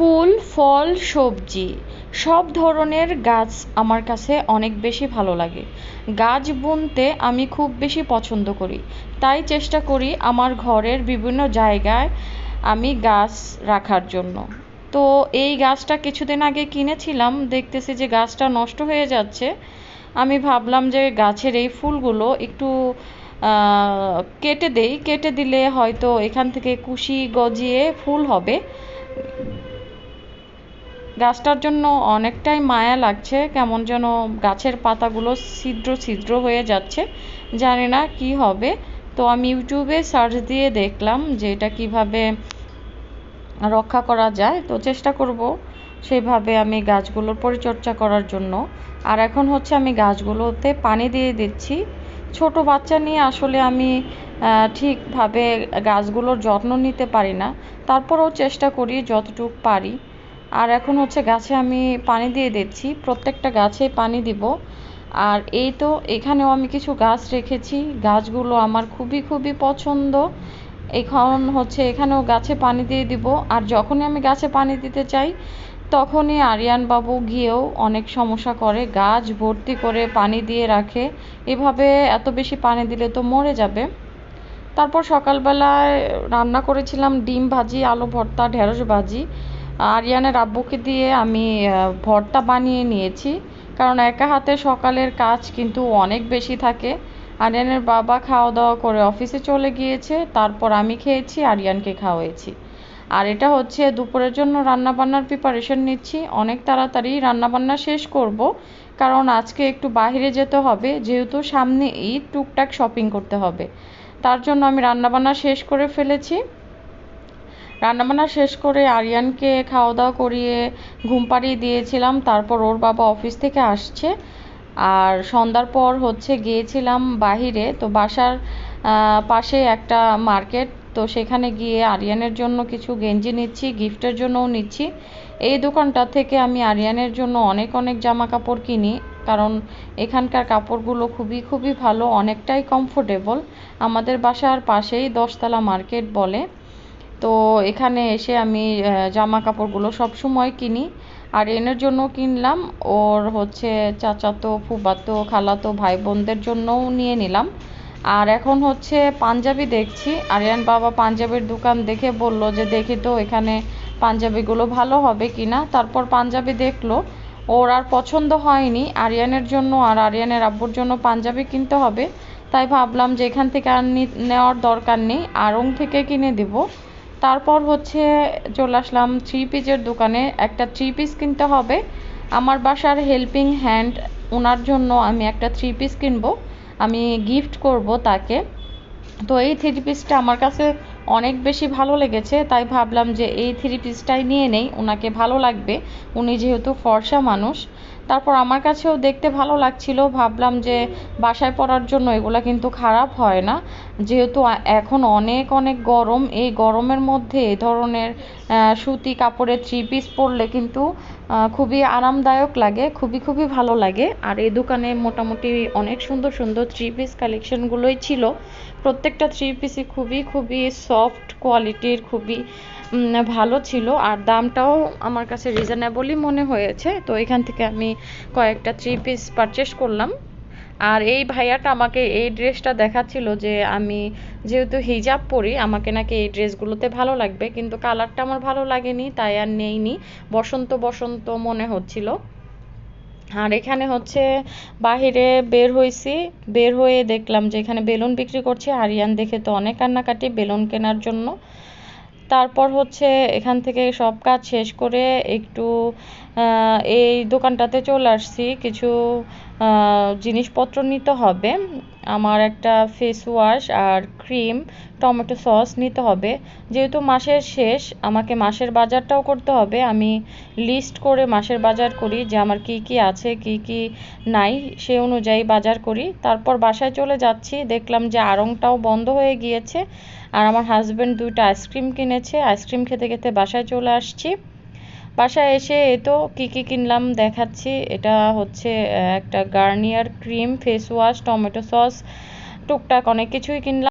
ফুল, ফল, সবজি, সব ধরনের গাছ আমার কাছে অনেক বেশি ভালো লাগে। গাছ বুনতে আমি খুব বেশি পছন্দ করি। তাই চেষ্টা করি আমার ঘরের বিভিন্ন জায়গায় আমি গাছ রাখার জন্য। তো এই গাছটা কিছুদিন আগে কিনেছিলাম, দেখতেছি যে গাছটা নষ্ট হয়ে যাচ্ছে। আমি ভাবলাম যে গাছের এই ফুলগুলো একটু কেটে দেই। কেটে দিলে হয়তো এখান থেকে কুশি গজিয়ে ফুল হবে। গাছটার জন্য অনেকটাই মায়া লাগছে, কেমন যেন গাছের পাতাগুলো ছিদ্র ছিদ্র হয়ে যাচ্ছে, জানি না কি হবে। তো আমি ইউটিউবে সার্চ দিয়ে দেখলাম যে এটা কীভাবে রক্ষা করা যায়। তো চেষ্টা করব সেইভাবে আমি গাছগুলোর পরিচর্যা করার জন্য। আর এখন হচ্ছে আমি গাছগুলোতে পানি দিয়ে দিচ্ছি। ছোট বাচ্চা নিয়ে আসলে আমি ঠিকভাবে গাছগুলোর যত্ন নিতে পারি না। তারপরেও চেষ্টা করি যতটুকু পারি। আর এখন হচ্ছে গাছে আমি পানি দিয়ে দিচ্ছি, প্রত্যেকটা গাছে পানি দিব। আর এই তো এখানেও আমি কিছু গাছ রেখেছি, গাছগুলো আমার খুবই খুবই পছন্দ। এখন হচ্ছে এখানেও গাছে পানি দিয়ে দিব। আর যখনই আমি গাছে পানি দিতে চাই, তখনই আরিয়ান বাবু গিয়েও অনেক সমস্যা করে, গাছ ভর্তি করে পানি দিয়ে রাখে। এভাবে এত বেশি পানি দিলে তো মরে যাবে। তারপর সকালবেলায় রান্না করেছিলাম ডিম ভাজি, আলু ভর্তা, ঢেঁড়স ভাজি। আরিয়ানের আব্বুকে দিয়ে আমি ভর্তা বানিয়ে নিয়েছি। কারণ একা হাতে সকালের কাজ কিন্তু অনেক বেশি থাকে। আরিয়ানের বাবা খাওয়া দাওয়া করে অফিসে চলে গিয়েছে, তারপর আমি খেয়েছি, আরিয়ানকে খাওয়াইছি। আর এটা হচ্ছে দুপুরের জন্য রান্নাবান্নার প্রিপারেশন নিচ্ছি। অনেক তাড়াতাড়ি রান্নাবান্না শেষ করব, কারণ আজকে একটু বাহিরে যেতে হবে। যেহেতু সামনে ঈদ টুকটাক শপিং করতে হবে। তার জন্য আমি রান্নাবান্না শেষ করে ফেলেছি। রান্নাবান্না শেষ করে আরিয়ানকে খাওয়া দাওয়া করিয়ে ঘুম পাড়িয়ে দিয়েছিলাম। তারপর ওর বাবা অফিস থেকে আসছে। আর সন্ধ্যার পর হচ্ছে গিয়েছিলাম বাহিরে। তো বাসার পাশে একটা মার্কেট। তো সেখানে গিয়ে আরিয়ানের জন্য কিছু গেঞ্জি নিচ্ছি, গিফটের জন্যও নিচ্ছি। এই দোকানটা থেকে আমি আরিয়ানের জন্য অনেক অনেক জামা কাপড় কিনি। কারণ এখানকার কাপড়গুলো খুবই খুবই ভালো, অনেকটাই কমফোর্টেবল আমাদের বাসার পাশেই দশতলা মার্কেট বলে। তো এখানে এসে আমি জামা কাপড়গুলো সব সময় কিনি। আর এনের জন্য কিনলাম, ওর হচ্ছে চাচাতো ফুবাতো খালাতো ভাই বোনদের জন্যও নিয়ে নিলাম। আর এখন হচ্ছে পাঞ্জাবি দেখছি। আরিয়ান বাবা পাঞ্জাবির দোকান দেখে বলল যে, দেখি তো এখানে পাঞ্জাবিগুলো ভালো হবে কি না তারপর পাঞ্জাবি দেখল। ওর আর পছন্দ হয়নি। আরিয়ানের জন্য আর আরিয়ানের আব্বুর জন্য পাঞ্জাবি কিনতে হবে। তাই ভাবলাম যে, এখান থেকে আর নেওয়ার দরকার নেই। আড়ং থেকে কিনে দেব। তারপর হচ্ছে চলে আসলাম থ্রি পিসের দোকানে। একটা থ্রি পিস কিনতে হবে। আমার বাসার হেল্পিং হ্যান্ড ওনার জন্য আমি একটা থ্রি পিস কিনবো। আমি গিফট করব তাকে। তো এই থ্রি পিসটা আমার কাছে অনেক বেশি ভালো লেগেছে, তাই ভাবলাম যে এই থ্রি পিসটাই নিয়ে নেই ওনাকে ভালো লাগবে, উনি যেহেতু ফর্সা মানুষ। তারপর আমার কাছেও দেখতে ভালো লাগছিল, ভাবলাম যে বাসায় পরার জন্য এগুলো কিন্তু খারাপ হয় না। যেহেতু এখন অনেক অনেক গরম, এই গরমের মধ্যে এ ধরনের সুতি কাপড়ের থ্রি পিস পরলে কিন্তু খুবই আরামদায়ক লাগে, খুবই খুবই ভালো লাগে। আর এই দোকানে মোটামুটি অনেক সুন্দর সুন্দর থ্রি পিস কালেকশনগুলোই ছিল। প্রত্যেকটা থ্রি পিসই খুবই খুবই সফট কোয়ালিটির খুবই ভালো ছিল। আর দামটাও আমার কাছে রিজনেবলই মনে হয়েছে। তো এখান থেকে আমি কয়েকটা থ্রি পিস পারচেস করলাম। আর এই ভাইয়াটা আমাকে এই ড্রেসটা দেখাচ্ছিল যে আমি যেহেতু হিজাব পরি, আমাকে নাকি এই ড্রেসগুলোতে ভালো লাগবে। কিন্তু কালারটা আমার ভালো লাগেনি, তাই আর নেইনি। বসন্ত বসন্ত মনে হচ্ছিল। আর এখানে হচ্ছে বাহিরে বের হয়েছি বের হয়ে দেখলাম যে এখানে বেলুন বিক্রি করছে। আরিয়ান দেখে তো অনেক কান্নাকাটি, বেলুন কেনার জন্য। তারপর হচ্ছে এখান থেকে সব কাজ শেষ করে একটু এই দোকানটাতে চলে আসছি। কিছু জিনিসপত্র নিতে হবে। আমার একটা ফেস ওয়াশ আর ক্রিম টমেটো সস নিতে হবে। যেহেতু মাসের শেষ, আমাকে মাসের বাজারটাও করতে হবে। আমি লিস্ট করে মাসের বাজার করি যে আমার কি কি আছে, কি কি নাই, সে অনুযায়ী বাজার করি। তারপর বাসায় চলে যাচ্ছি। দেখলাম যে আড়ংটাও বন্ধ হয়ে গিয়েছে। আর আমার হাজব্যান্ড দুইটা আইসক্রিম কিনেছে। আইসক্রিম খেতে খেতে বাসায় চলে আসছি। বাসায় এসে এ তো কী কী কিনলাম দেখাচ্ছি। এটা হচ্ছে একটা Garnier cream face wash tomato sauce টুকটাক অনেক কিছুই কিনলাম।